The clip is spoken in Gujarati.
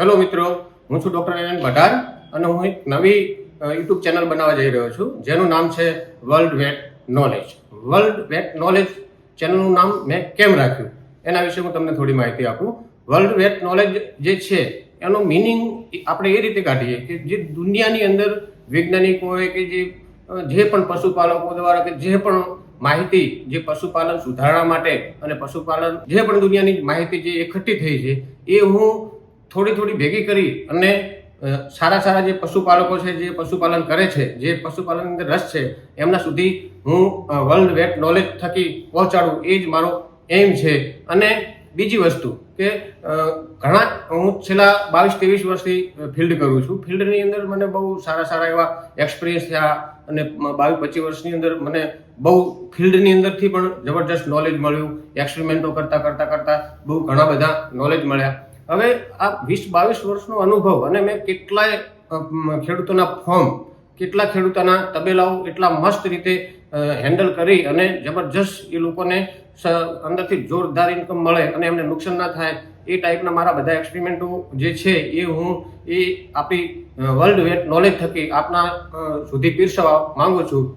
હેલો મિત્રો, હું છું ડૉક્ટર એન ભટાર અને હું એક નવી યુટ્યુબ ચેનલ બનાવવા જઈ રહ્યો છું, જેનું નામ છે world vet knowledge world vet knowledge ચેનલનું નામ મેં કેમ રાખ્યું? એના વિશે હું તમને થોડી માહિતી આપું. વર્લ્ડ વેટ નોલેજ જે છે, એનો મિનિંગ આપણે એ રીતે કાઢીએ કે જે દુનિયાની અંદર વૈજ્ઞાનિકોએ કે જે જે પણ પશુપાલકો દ્વારા કે જે પણ માહિતી જે પશુપાલન સુધારણા માટે અને પશુપાલન જે પણ દુનિયાની માહિતી જે એકઠી થઈ છે, એ હું થોડી થોડી ભેગી કરી અને સારા સારા જે પશુપાલકો છે, જે પશુપાલન કરે છે, જે પશુપાલનની અંદર રસ છે, એમના સુધી હું વર્લ્ડ વેટ નોલેજ થકી પહોંચાડું, એ જ મારો એમ છે. અને બીજી વસ્તુ કે ઘણા, હું છેલ્લા બાવીસ ત્રેવીસ વર્ષથી ફિલ્ડ કરું છું. ફિલ્ડની અંદર મને બહુ સારા સારા એવા એક્સપિરિયન્સ થયા અને બાવીસ પચીસ વર્ષની અંદર મને બહુ ફિલ્ડની અંદરથી પણ જબરજસ્ત નોલેજ મળ્યું. એક્સપેરિમેન્ટો કરતાં કરતાં કરતાં બહુ ઘણા બધા નોલેજ મળ્યા. હવે આ વીસ બાવીસ વર્ષનો અનુભવ અને મેં કેટલાય ખેડૂતોના ફોર્મ, કેટલા ખેડૂતોના તબેલાઓ એટલા મસ્ત રીતે હેન્ડલ કરી અને જબરજસ્ત એ લોકોને અંદરથી જોરદાર ઇન્કમ મળે અને એમને નુકસાન ના થાય, એ ટાઈપના મારા બધા એક્સપેરિમેન્ટો જે છે એ હું એ આપણી વર્લ્ડ વેટ નોલેજ થકી આપના સુધી પીરસવા માંગુ છું.